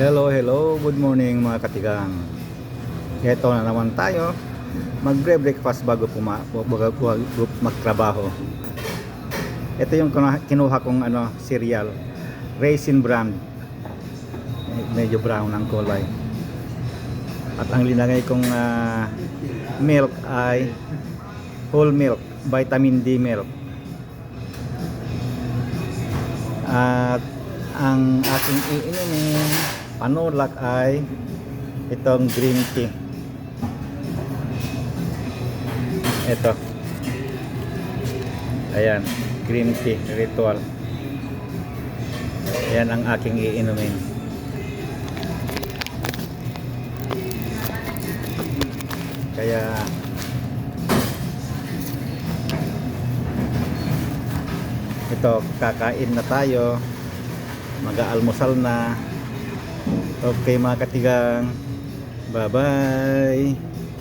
Hello, hello. Good morning mga katigang. Ito na naman tayo. Magbre-breakfast bago puma, bago, magtrabaho. Ito yung kinuha, kong ano, cereal. Raisin brand. Medyo brown ang kulay. At ang linagay kong ah, milk ay whole milk, vitamin D milk. At ang aking iinumin panulak ay itong green tea. Ito. Ayan, green tea ritual. Ayan ang aking iinumin. Kaya ito kakain na tayo mag-aalmusal na okay mga katigang. Bye bye